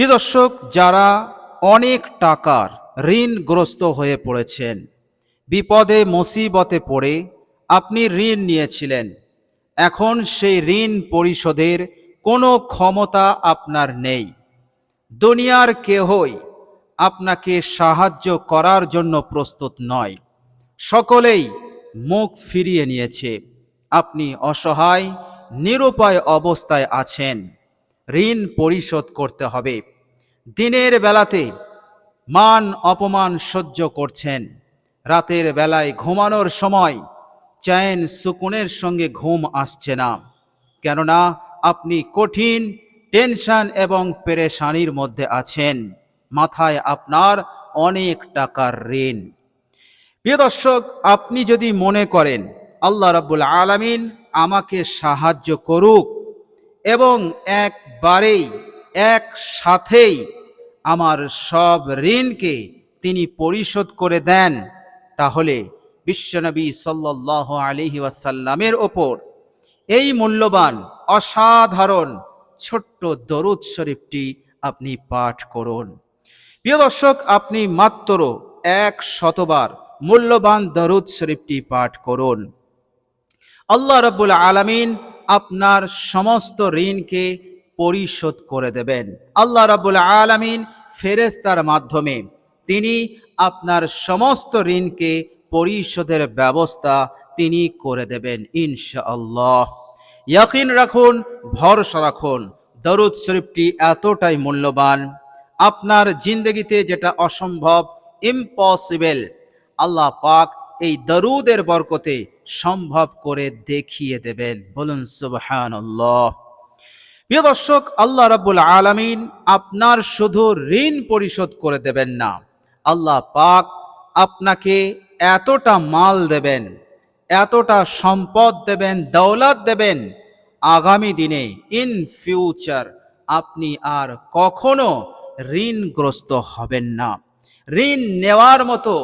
প্রিয় দর্শক, যারা অনেক টাকার ঋণগ্রস্ত হয়ে পড়েছেন, বিপদে, মুসিবতে পড়ে আপনি ঋণ নিয়েছিলেন, এখন সেই ঋণ পরিশোধের কোনো ক্ষমতা আপনার নেই। দুনিয়ার কেহই আপনাকে সাহায্য করার জন্য প্রস্তুত নয়। সকলেই মুখ ফিরিয়ে নিয়েছে। আপনি অসহায়, নিরুপায় অবস্থায় আছেন। ঋণ পরিশোধ করতে হবে। দিনের বেলাতে মান অপমান সহ্য করছেন। রাতের বেলায় ঘুমানোর সময় চ্যান সুকুনের সঙ্গে ঘুম আসছে না। কেননা আপনি কঠিন, টেনশন এবং পেরেশানির মধ্যে আছেন। মাথায় আপনার অনেক টাকার ঋণ। প্রিয় দর্শক, আপনি যদি মনে করেন, আল্লাহ রাব্বুল আলামিন আমাকে সাহায্য করুক এবং একবারেই, একসাথেই আমার সব ঋণকে তিনি পরিশোধ করে দেন। তাহলে বিশ্বনবী সাল্লাহ আলহি ওয়াসাল্লামের ওপর এই মূল্যবান, অসাধারণ, ছোট্ট দরুদ শরীফটি আপনি পাঠ করুন। প্রিয় দর্শক, আপনি মাত্র এক শতবার মূল্যবান দরুদ শরীফটি পাঠ করুন। আল্লাহ রব্বুল আলামিন আপনার সমস্ত ঋণকে পরিশোধ করে দেবেন। আল্লাহ রাব্বুল আলামিন ফেরেস্তার মাধ্যমে তিনি আপনার সমস্ত ঋণকে পরিশোধের ব্যবস্থা তিনি করে দেবেন ইনশাআল্লাহ। ইয়াকিন রাখুন, ভরসা রাখুন, দরুদ শরীফটি এতটাই মূল্যবান। আপনার জিন্দগিতে যেটা অসম্ভব ইম্পসিবল আল্লাহ পাক এই দরুদের বরকতে সম্ভব করে দেখিয়ে দেবেন। বলুন সুবহানাল্লাহ। প্রিয় দর্শক, আল্লাহ রাব্বুল আলামিন আপনার শুধু ঋণ পরিশোধ করে দেবেন না। আল্লাহ পাক আপনাকে এতটা মাল দেবেন, এতটা সম্পদ দেবেন, দৌলত দেবেন, আগামী দিনে ইন ফিউচার আপনি আর কখনো ঋণগ্রস্ত হবেন না। ঋণ নেওয়ার মতো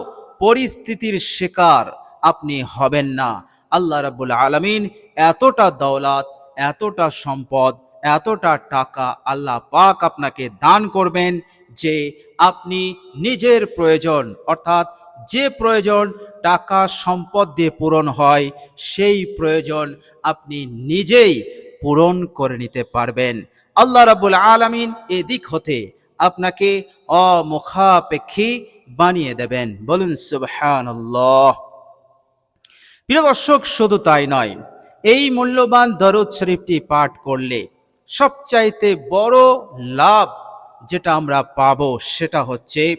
পরিস্থিতির শিকার আপনি হবেন না। আল্লাহ রাব্বুল আলামিন এতটা দৌলত, এতটা সম্পদ এতটা টাকা আল্লাহ পাক আপনাকে দান করবেন যে আপনি নিজের প্রয়োজন, অর্থাৎ যে প্রয়োজন টাকা সম্পদ দিয়ে পূরণ হয়, সেই প্রয়োজন আপনি নিজেই পূরণ করে নিতে পারবেন। আল্লাহ রাবুল আলামিন এদিক হতে আপনাকে অমুখাপেক্ষী বানিয়ে দেবেন। বলুন, সুবহানাল্লাহ। প্রিয় দর্শক, শুধু তাই নয়, এই মূল্যবান দরুদ শরীফটি পাঠ করলে সবচাইতে বড় লাভ যেটা আমরা পাব সেটা হচ্ছে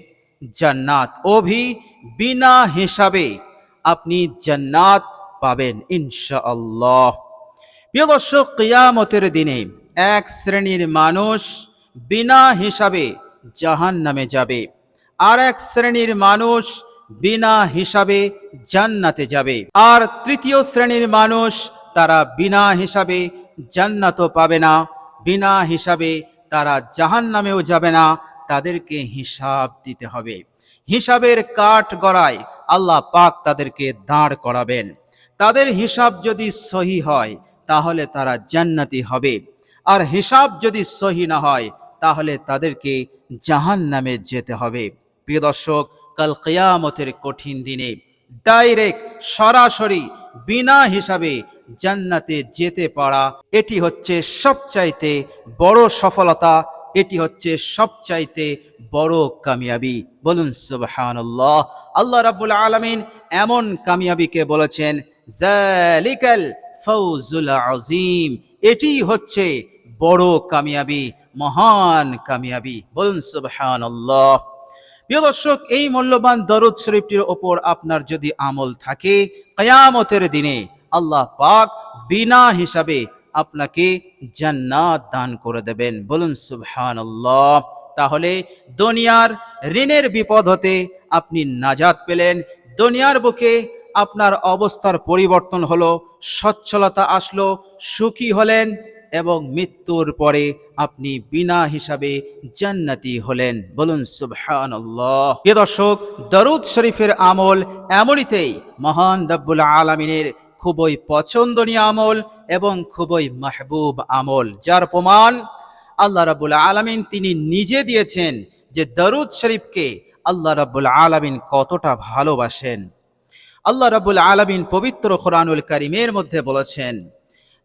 জান্নাত। অভি বিনা হিসাবে আপনি জান্নাত পাবেন ইনশাআল্লাহ। প্রিয় দর্শক, কিয়ামতের দিনে এক শ্রেণির মানুষ বিনা হিসাবে জাহান নামে যাবে। আর এক শ্রেণির মানুষ বিনা হিসাবে জান্নাতে যাবে। আর তৃতীয় শ্রেণির মানুষ তারা বিনা হিসাবে জান্নাতও পাবে না। বিনা হিসাবে তারা জাহান নামেও যাবে না, তাদেরকে হিসাব দিতে হবে। হিসাবের কাঠ গড়ায় আল্লাহ পাক তাদেরকে দাঁড় করাবেন। তাদের হিসাব যদি সহি হয়, তাহলে তারা জান্নাতি হবে। আর হিসাব যদি সহি না হয়, তাহলে তাদেরকে জাহান নামে যেতে হবে। প্রিয় দর্শক, কাল কেয়ামতের কঠিন দিনে ডাইরেক্ট সরাসরি বিনা হিসাবে জান্নাতে যেতে পারা, এটি হচ্ছে সবচাইতে বড় সফলতা, এটি হচ্ছে সবচাইতে বড় কামিয়াবি। বলুন, সুবহানাল্লাহ। আল্লাহ রাব্বুল আলামিন এমন কামিয়াবিকে বলেছেন জালিকাল ফৌজুল আজিম এটি হচ্ছে বড় কামিয়াবি, মহান কামিয়াবি। বলুন, সুবহানাল্লাহ। প্রিয় দর্শক, এই মূল্যবান দরুদ শরীফটির ওপর আপনার যদি আমল থাকে, কয়ামতের দিনে আল্লাহ পাক বিনা হিসাবে আপনাকে জান্নাত দান করে দেবেন। বলুন, সুবহানাল্লাহ। তাহলে দুনিয়ার ঋণের বিপদ হতে আপনি নাজাত পেলেন। দুনিয়ার বুকে আপনার অবস্থার পরিবর্তন হলো, সচ্ছলতা আসলো, সুখী হলেন এবং মৃত্যুর পরে আপনি বিনা হিসাবে জান্নাতি হলেন। বলুন, সুবহানাল্লাহ। প্রিয় দর্শক, দরুদ শরীফের আমল এমনিতেই মহান রব্বুল আলমিনের খুবই পছন্দনীয় আমল এবং খুবই মাহবুব আমল। যার প্রমাণ আল্লাহ রাবুল আলামিন তিনি নিজে দিয়েছেন যে দরুদ শরীফকে আল্লাহ রাবুল আলামিন কতটা ভালোবাসেন। আল্লাহ রাবুল আলমিন পবিত্র কোরআনুল করিমের মধ্যে বলেছেন,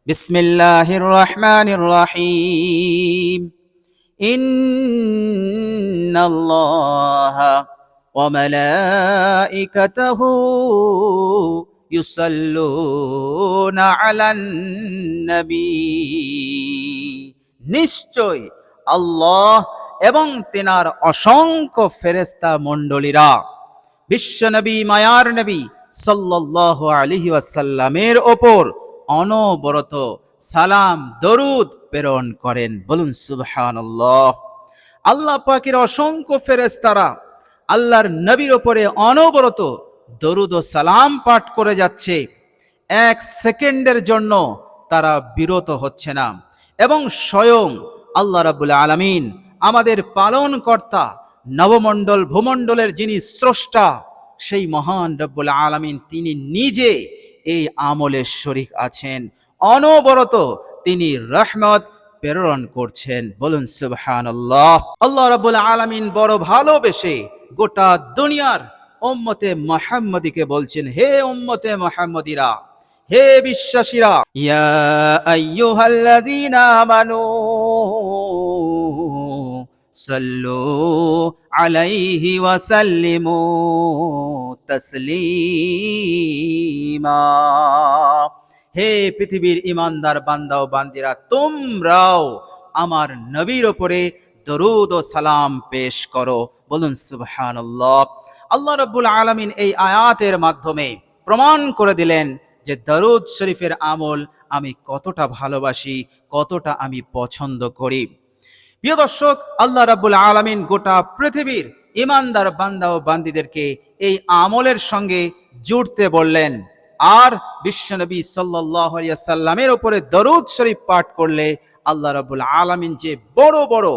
বিসমিল্লাহির রহমানির রহিম। ওয়া মালাইকাতাহু ইউসাল্লুনা আলান নবী নিশ্চয় আল্লাহ এবং তেনার অসংখ্য ফেরেস্তা মণ্ডলীরা, বিশ্বনবী, মায়ার নবী সাল্লাল্লাহু আলাইহি ওয়াসাল্লামের ওপর অনবরত সালাম, দরুদ প্রেরণ করেন। বলুন, সুবহানাল্লাহ। আল্লাহ পাকের অসংখ্য ফেরেস্তারা আল্লাহর নবীর ওপরে অনবরত দরুদ ও সালাম পাঠ করে যাচ্ছে। এক সেকেন্ডের জন্য তারা বিরত হচ্ছে না এবং স্বয়ং আল্লাহ রাবুল আলামিন আমাদের পালন কর্তা নবমণ্ডল ভূমণ্ডলের যিনি স্রষ্টা, সেই মহান রব্বুল আলামিন তিনি নিজে এই আমলের শরিক আছেন। অনবরত তিনি রহমত প্রেরণ করছেন। বলুন সুবহান আল্লাহ আল্লাহ রাবুল আলামিন বড় ভালোবেসে গোটা দুনিয়ার উম্মতে মোহাম্মদীকে বলছেন, হে উম্মতে মোহাম্মদীরা, হে বিশ্বাসীরা, ইয়া আইয়ুহাল্লাযীনা আমানু সাল্লু আলাইহি ওয়া তাসলিমা। হে পৃথিবীর ইমানদার বান্দা ও বান্দিরা, তোমরাও আমার নবীর ওপরে দরুদ ও সালাম পেশ করো। বলুন, সুবহানাল্লাহ। আল্লাহ রাব্বুল আলামিন এই আয়াতের মাধ্যমে প্রমাণ করে দিলেন যে দরুদ শরীফের আমল আমি কতটা ভালোবাসি, কতটা আমি পছন্দ করি। প্রিয় দর্শক, আল্লাহ রাব্বুল আলামিন গোটা পৃথিবীর ইমানদার বান্দা ও বান্দিদেরকে এই আমলের সঙ্গে জুড়তে বললেন। আর বিশ্বনবী সাল্লাহ সাল্লামের ওপরে দরুদ শরীফ পাঠ করলে আল্লাহ রাব্বুল আলামিন যে বড় বড়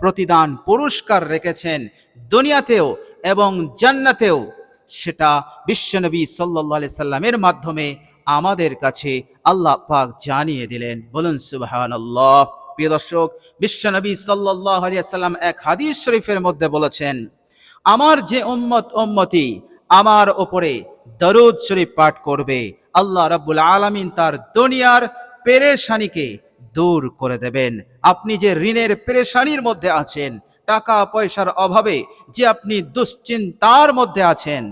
প্রতিদান পুরস্কার রেখেছেন, দুনিয়াতেও এবং জান্নাতেও সেটা বিশ্বনবী সাল্লাহ সাল্লামের মাধ্যমে আমাদের কাছে আল্লাহ পাক জানিয়ে দিলেন। বলুন সুবাহান আল্লাহ প্রিয় দর্শক বিশ্বনবী সাল্লাহ সাল্লাম এক হাদিস শরীফের মধ্যে বলেছেন, আমার যে উম্মত, উম্মতি আমার ওপরে দরুদ শরীফ পাঠ করবে। আল্লাহ রাব্বুল আলামিন তার দুনিয়ার পেরেশানিকে দূর করে দেবেন। আপনি যে ঋণের পেরেশানির মধ্যে আছেন টাকা পয়সার অভাবে যে আপনি দুশ্চিন্তার মধ্যে আছেন,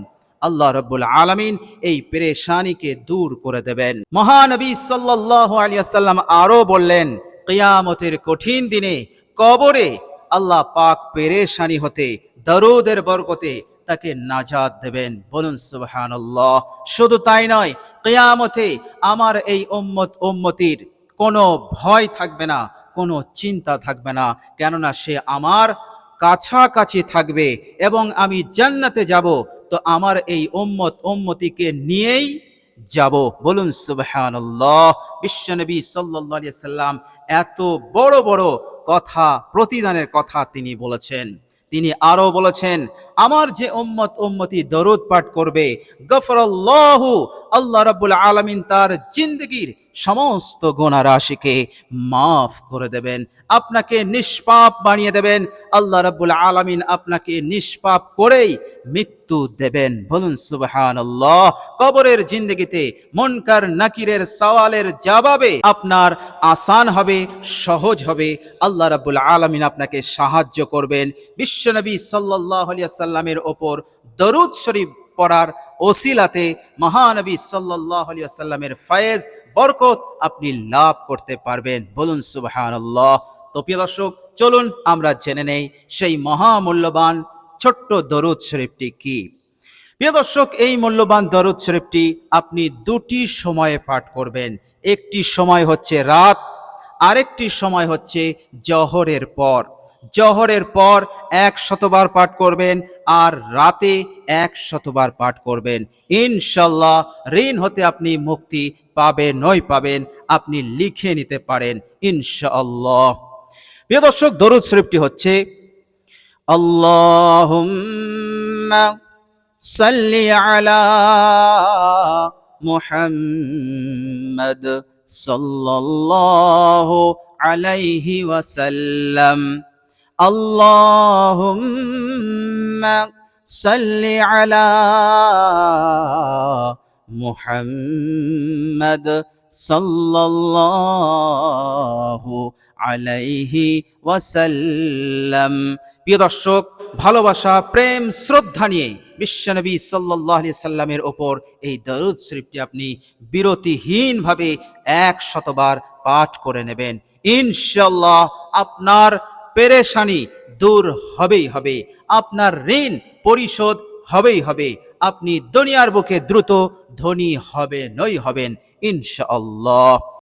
আল্লাহ রব্বুল আলমিন এই পেরেশানিকে দূর করে দেবেন। মহানবী সাল্লাল্লাহু আলাইহি সাল্লাম আরও বললেন, কিয়ামতের কঠিন দিনে কবরে আল্লাহ পাক পেরেশানি হতে, দরুদের বরকতে তাকে নাজাদ দেবেন। বলুন সুবহানাল্লাহ। শুধু তাই নয়, কিয়ামতে আমার এই উম্মত, উম্মতির কোনো ভয় থাকবে না, কোনো চিন্তা থাকবে না। কেননা সে আমার কাছাকাছি থাকবে এবং আমি জান্নাতে যাব, তো আমার এই উম্মত উম্মতিকে নিয়েই যাব। বলুন, সুবহানাল্লাহ। বিশ্বনবী সাল্লাম এত বড় বড় কথা, প্রতিদানের কথা তিনি বলেছেন। তিনি আরও বলেছেন, আমার যে উম্মত উম্মতি দরুদ পাঠ করবে, গফরাল্লাহু, আল্লাহ রাব্বুল আলামিন তার জিন্দগির সমস্ত গোনা রাশিকে মাফ করে দেবেন, আপনাকে নিষ্পাপ বানিয়ে দেবেন, আল্লাহ রাব্বুল আলামিন আপনাকে নিষ্পাপ করেই মৃত্যু দেবেন। বলুন, সুবহানাল্লাহ, কবরের জিন্দগিতে মনকার নাকিরের সওয়ালের জবাবে আপনার আসান হবে, সহজ হবে। আল্লাহ রাব্বুল আলামিন আপনাকে সাহায্য করবেন। বিশ্বনবী সাল্লাল্লাহু আলাইহি সাল্লামের ওপর দরুদ শরীফ পড়ার ওসিলাতে মহানবী সাল্লাল্লাহু আলাইহি সাল্লামের ফয়েজ, বরকত আপনি লাভ করতে পারবেন। বলুন সুবহানাল্লাহ। তো প্রিয় দর্শক, চলুন আমরা জেনে নেই সেই মহামূল্যবান ছোট্ট দরুদ শরীফটি কি। প্রিয় দর্শক, এই মূল্যবান দরুদ শরীফটি আপনি দুটি সময়ে পাঠ করবেন। একটি সময় হচ্ছে রাত, আরেকটি সময় হচ্ছে জহরের পর। জহরের পর এক শতবার পাঠ করবেন আর রাতে এক শতবার পাঠ করবেন। ইনশাল্লাহ ঋণ হতে আপনি মুক্তি পাবেন নই পাবেন, আপনি লিখে নিতে পারেন ইনশাল্লাহ প্রিয় দর্শক, দরুদ শরীফটি হচ্ছে আল্লাহ সাল্লি আলা মোহাম্মদ সাল্লাল্লাহু আলাইহি ওয়াসাল্লাম। اللهم صل على محمد صلى الله عليه وسلم প্রিয় দর্শক ভালোবাসা প্রেম শ্রদ্ধা নিয়ে বিশ্বনবী সাল্লাহ আলি সাল্লামের ওপর এই দরুদ শরীফটি আপনি বিরতিহীনভাবে এক শতবার পাঠ করে নেবেন ইনশাল্লাহ আপনার পেরেশানি দূর হবেই হবে। আপনার ঋণ পরিশোধ হবেই হবে। আপনি দুনিয়ার বুকে দ্রুত ধনী হবে নই হবেন, ইনশাআল্লাহ।